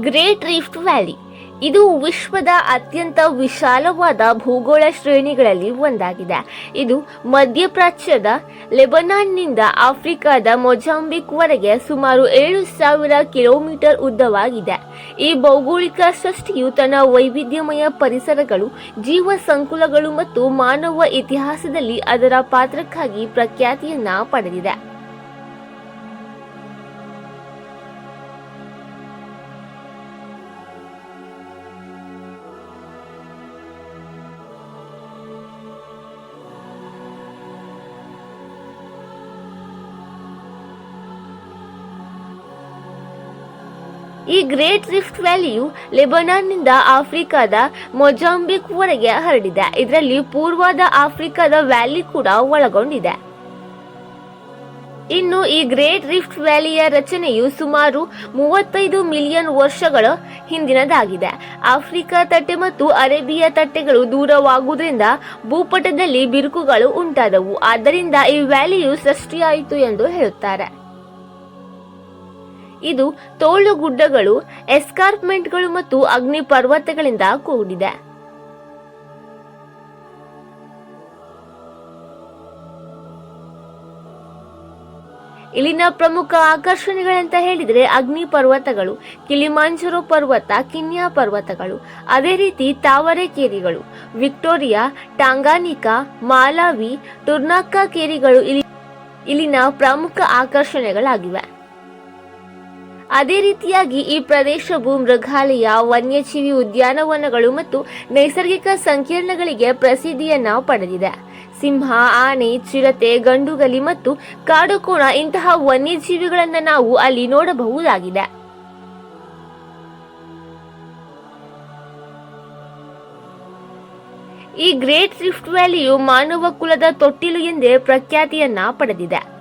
Great rift valley. ಇದು ವಿಶ್ವದ ಅತ್ಯಂತ ವಿಶಾಲವಾದ ಭೂಗೋಳ ಶ್ರೇಣಿಗಳಲ್ಲಿ ಒಂದಾಗಿದೆ. ಇದು ಮಧ್ಯಪ್ರಾಚ್ಯದ ಲೆಬನಾನ್ನಿಂದ ಆಫ್ರಿಕಾದ ಮೊಜಾಂಬಿಕ್ವರೆಗೆ ಸುಮಾರು ಏಳು ಸಾವಿರ ಕಿಲೋಮೀಟರ್ ಉದ್ದವಾಗಿದೆ. ಈ ಭೌಗೋಳಿಕ ಸೃಷ್ಟಿಯು ತನ್ನ ವೈವಿಧ್ಯಮಯ ಪರಿಸರಗಳು ಜೀವ ಸಂಕುಲಗಳು ಮತ್ತು ಮಾನವ ಇತಿಹಾಸದಲ್ಲಿ ಅದರ ಪಾತ್ರಕ್ಕಾಗಿ ಪ್ರಖ್ಯಾತಿಯನ್ನ ಪಡೆದಿದೆ. ಈ ಗ್ರೇಟ್ ರಿಫ್ಟ್ ವ್ಯಾಲಿಯು ಲೆಬನಾನ್ನಿಂದ ಆಫ್ರಿಕಾದ ಮೊಜಾಂಬಿಕ್ವರೆಗೆ ಹರಡಿದೆ. ಇದರಲ್ಲಿ ಪೂರ್ವದ ಆಫ್ರಿಕಾದ ವ್ಯಾಲಿ ಕೂಡ ಒಳಗೊಂಡಿದೆ. ಇನ್ನು ಈ ಗ್ರೇಟ್ ರಿಫ್ಟ್ ವ್ಯಾಲಿಯ ರಚನೆಯು ಸುಮಾರು ಮೂವತ್ತೈದು ಮಿಲಿಯನ್ ವರ್ಷಗಳ ಹಿಂದಿನದಾಗಿದೆ. ಆಫ್ರಿಕಾ ತಟ್ಟೆ ಮತ್ತು ಅರೇಬಿಯಾ ತಟ್ಟೆಗಳು ದೂರವಾಗುವುದರಿಂದ ಭೂಪಟದಲ್ಲಿ ಬಿರುಕುಗಳು ಉಂಟಾದವು. ಆದ್ದರಿಂದ ಈ ವ್ಯಾಲಿಯು ಸೃಷ್ಟಿಯಾಯಿತು ಎಂದು ಹೇಳುತ್ತಾರೆ. ಇದು ತೋಳು ಗುಡ್ಡಗಳು ಎಸ್ಕಾರ್ಪ್ಮೆಂಟ್ಗಳು ಮತ್ತು ಅಗ್ನಿ ಪರ್ವತಗಳಿಂದ ಕೂಡಿದೆ. ಇಲ್ಲಿನ ಪ್ರಮುಖ ಆಕರ್ಷಣೆಗಳಂತ ಹೇಳಿದರೆ ಅಗ್ನಿ ಪರ್ವತಗಳು, ಕಿಲಿಮಾಂಜರೋ ಪರ್ವತ, ಕಿನ್ಯಾ ಪರ್ವತಗಳು, ಅದೇ ರೀತಿ ತಾವರೆ ಕೇರಿಗಳು ವಿಕ್ಟೋರಿಯಾ, ಟಾಂಗಾನಿಕಾ, ಮಾಲಾವಿ, ಟುರ್ನಾಕಾ ಕೇರಿಗಳು ಇಲ್ಲಿ ಇಲ್ಲಿನ ಪ್ರಮುಖ ಆಕರ್ಷಣೆಗಳಾಗಿವೆ. ಅದೇ ರೀತಿಯಾಗಿ ಈ ಪ್ರದೇಶವು ಮೃಗಾಲಯ, ವನ್ಯಜೀವಿ ಉದ್ಯಾನವನಗಳು ಮತ್ತು ನೈಸರ್ಗಿಕ ಸಂಕೀರ್ಣಗಳಿಗೆ ಪ್ರಸಿದ್ಧಿಯನ್ನು ಪಡೆದಿದೆ. ಸಿಂಹ, ಆನೆ, ಚಿರತೆ, ಗಂಡುಗಲಿ ಮತ್ತು ಕಾಡುಕೋಣ ಇಂತಹ ವನ್ಯಜೀವಿಗಳನ್ನು ನಾವು ಅಲ್ಲಿ ನೋಡಬಹುದಾಗಿದೆ. ಈ ಗ್ರೇಟ್ ರಿಫ್ಟ್ ವ್ಯಾಲಿಯು ಮಾನವ ಕುಲದ ತೊಟ್ಟಿಲು ಎಂದೇ ಪ್ರಖ್ಯಾತಿಯನ್ನ ಪಡೆದಿದೆ.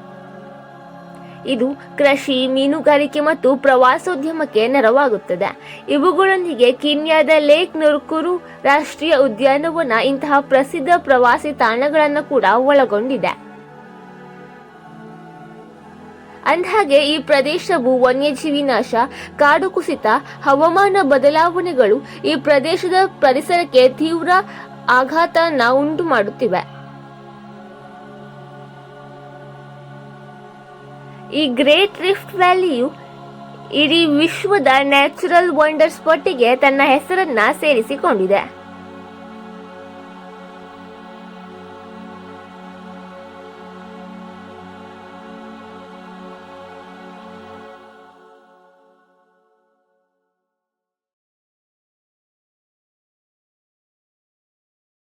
ಇದು ಕೃಷಿ, ಮೀನುಗಾರಿಕೆ ಮತ್ತು ಪ್ರವಾಸೋದ್ಯಮಕ್ಕೆ ನೆರವಾಗುತ್ತದೆ. ಇವುಗಳೊಂದಿಗೆ ಕಿನ್ಯಾದ ಲೇಕ್ ನುರ್ಕುರು ರಾಷ್ಟ್ರೀಯ ಉದ್ಯಾನವನ ಇಂತಹ ಪ್ರಸಿದ್ಧ ಪ್ರವಾಸಿ ತಾಣಗಳನ್ನು ಕೂಡ ಒಳಗೊಂಡಿದೆ. ಅಂದಹಾಗೆ, ಈ ಪ್ರದೇಶವು ವನ್ಯಜೀವಿ ನಾಶ, ಕಾಡು ಕುಸಿತ, ಹವಾಮಾನ ಬದಲಾವಣೆಗಳು ಈ ಪ್ರದೇಶದ ಪರಿಸರಕ್ಕೆ ತೀವ್ರ ಆಘಾತನ ಉಂಟು ಮಾಡುತ್ತಿವೆ ಈ ಗ್ರೇಟ್ ರಿಫ್ಟ್ ವ್ಯಾಲಿಯು ಇಡೀ ವಿಶ್ವದ ನ್ಯಾಚುರಲ್ ವಂಡರ್ ಪಟ್ಟಿಗೆ ತನ್ನ ಹೆಸರನ್ನ ಸೇರಿಸಿಕೊಂಡಿದೆ.